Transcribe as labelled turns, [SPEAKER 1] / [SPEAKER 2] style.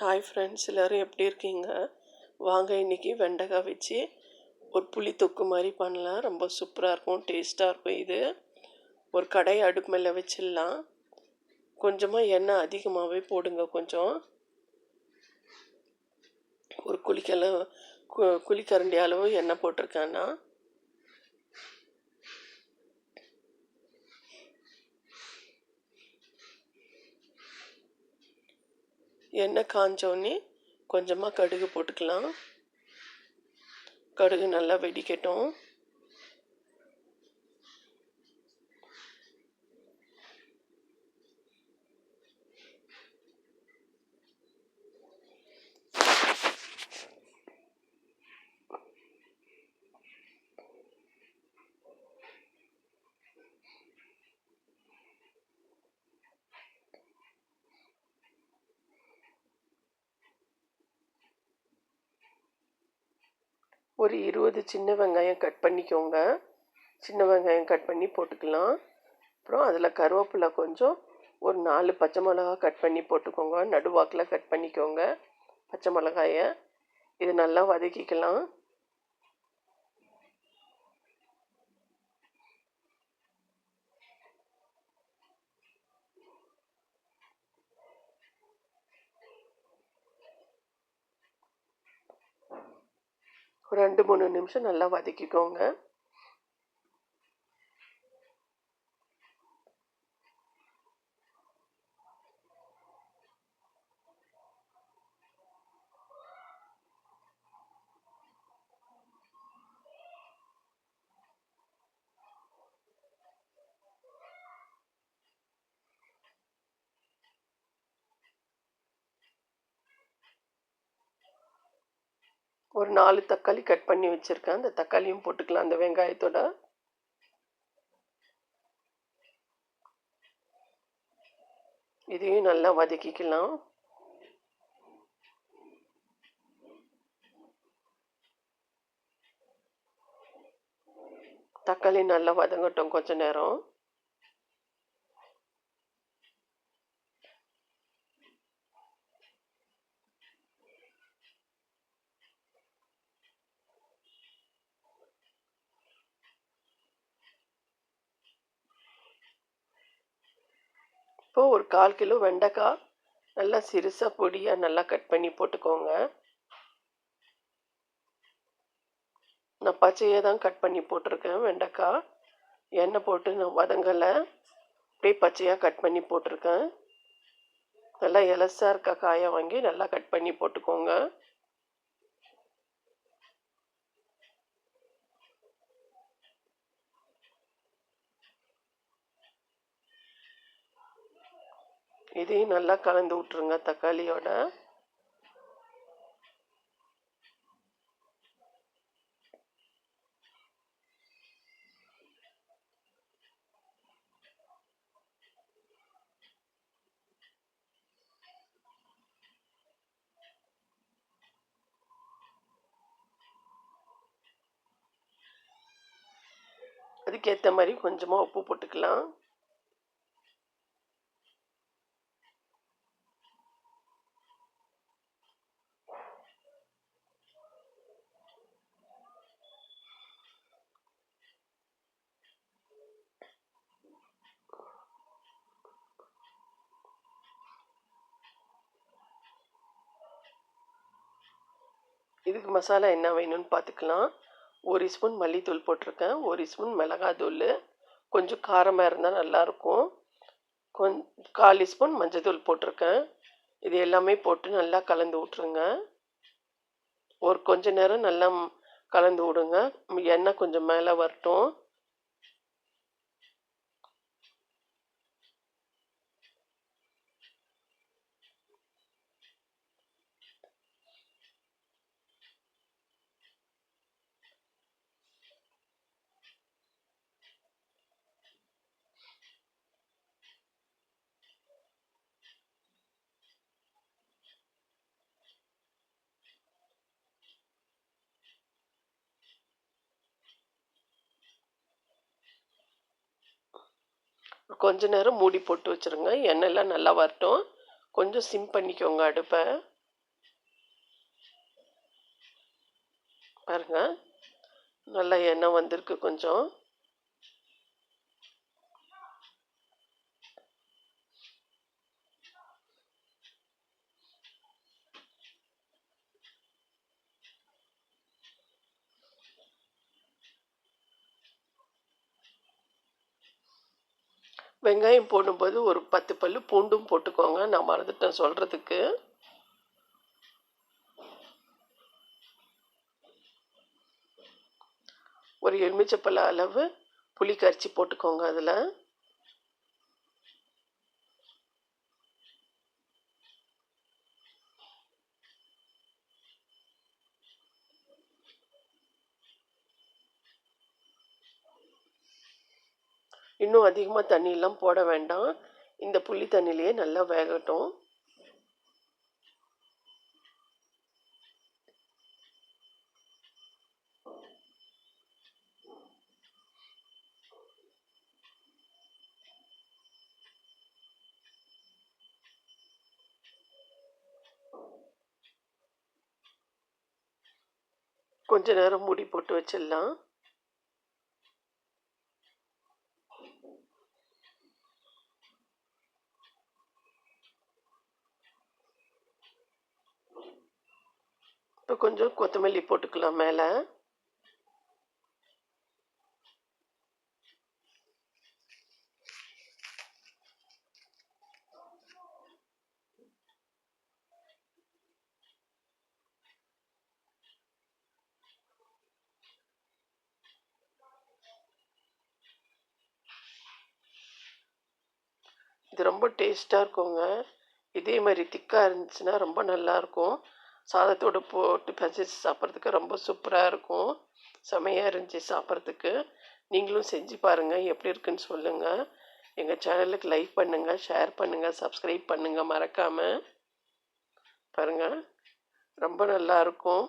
[SPEAKER 1] Hi friends எல்லோரும் எப்படி இருக்கீங்க? வாங்க இன்றைக்கி வெண்டைக்காய் வச்சு ஒரு புளி தொக்கு மாதிரி பண்ணலாம். ரொம்ப சூப்பராக இருக்கும் டேஸ்ட்டாக இருக்கும் இது. ஒரு கடை அடுப்பு மேலே வச்சிடலாம். கொஞ்சமாக எண்ணெய் அதிகமாகவே போடுங்க கொஞ்சம். ஒரு குளிக்கல கு குளிக்கரண்டி அளவு எண்ணெய் போட்டிருக்கேன்னா எண்ணெய் காஞ்சோடனே கொஞ்சமாக கடுகு போட்டுக்கலாம். கடுகு நல்லா வெடிக்கட்டும். ஒரு இருபது சின்ன வெங்காயம் கட் பண்ணிக்கோங்க. சின்ன வெங்காயம் கட் பண்ணி போட்டுக்கலாம். அப்புறம் அதில் கருவேப்பிலை கொஞ்சம் ஒரு நாலு பச்சை மிளகா கட் பண்ணி போட்டுக்கோங்க. நடுவாக்கில் கட் பண்ணிக்கோங்க பச்சை மிளகாயை. இது நல்லா வதக்கிக்கலாம். ஒரு ரெண்டு மூணு நிமிஷம் நல்லா வதக்கிக்கோங்க. ஒரு நாலு தக்காளி கட் பண்ணி வச்சுருக்கேன். அந்த தக்காளியும் போட்டுக்கலாம். அந்த வெங்காயத்தோட. இதையும் நல்லா வதக்கிக்கலாம். தக்காளி நல்லா வதங்கட்டும் கொஞ்ச நேரம். இப்போது ஒரு கால் கிலோ வெண்டைக்காய் நல்லா சிறுசாக பொடியாக நல்லா கட் பண்ணி போட்டுக்கோங்க. நான் பச்சையாக தான் கட் பண்ணி போட்டிருக்கேன் வெண்டைக்காய் எண்ணெய் போட்டு நான் வதங்கலை. அப்படியே பச்சையாக கட் பண்ணி போட்டிருக்கேன். நல்லா எலசாக இருக்க காயை வாங்கி நல்லா கட் பண்ணி போட்டுக்கோங்க. இதையும் நல்லா கலந்து விட்ருங்க தக்காளியோட. அதுக்கேற்ற மாதிரி கொஞ்சமாக உப்பு போட்டுக்கலாம். இதுக்கு மசாலா என்ன வேணும்னு பார்த்துக்கலாம். ஒரு ஸ்பூன் மல்லித்தூள் போட்டிருக்கேன். ஒரு ஸ்பூன் மிளகாத்தூள். கொஞ்சம் காரமாக இருந்தால் நல்லாயிருக்கும். கொஞ் கால் ஸ்பூன் மஞ்சத்தூள் போட்டிருக்கேன். இது எல்லாமே போட்டு நல்லா கலந்து விட்ருங்க ஒரு கொஞ்ச நேரம் நல்லா கலந்து விடுங்க. எண்ணெய் கொஞ்சம் மேலே வரட்டும். கொஞ்ச நேரம் மூடி போட்டு வச்சுருங்க. எண்ணெய்லாம் நல்லா வரட்டும். கொஞ்சம் சிம் பண்ணிக்கோங்க அடுப்பை. பாருங்கள் நல்லா எண்ணெய் வந்திருக்கு கொஞ்சம். வெங்காயம் போடும்போது ஒரு பத்து பல்லு பூண்டும் போட்டுக்கோங்க. நான் மறந்துட்டேன் சொல்கிறதுக்கு ஒரு எலுமிச்சப்பழ அளவு புளி கரைச்சி போட்டுக்கோங்க அதில். இன்னும் அதிகமாக தண்ணியெல்லாம் போட வேண்டாம். இந்த புளி தண்ணியிலேயே நல்லா வேகட்டும். கொஞ்ச நேரம் மூடி போட்டு வச்சிடலாம். இப்போ கொஞ்சம் கொத்தமல்லி போட்டுக்கலாம் மேலே. இது ரொம்ப டேஸ்ட்டாக இருக்குங்க. இதே மாதிரி திக்காக இருந்துச்சுன்னா ரொம்ப நல்லாயிருக்கும் சாதத்தோடு போட்டு பசிச்சு சாப்பிட்றதுக்கு ரொம்ப சூப்பராக இருக்கும். செமையாக இருந்துச்சு சாப்பிட்றதுக்கு. நீங்களும் செஞ்சு பாருங்கள் எப்படி இருக்குன்னு சொல்லுங்கள் எங்கள் சேனலுக்கு லைக் பண்ணுங்கள் ஷேர் பண்ணுங்கள் சப்ஸ்கிரைப் பண்ணுங்கள் மறக்காமல் பாருங்கள் ரொம்ப நல்லா இருக்கும்.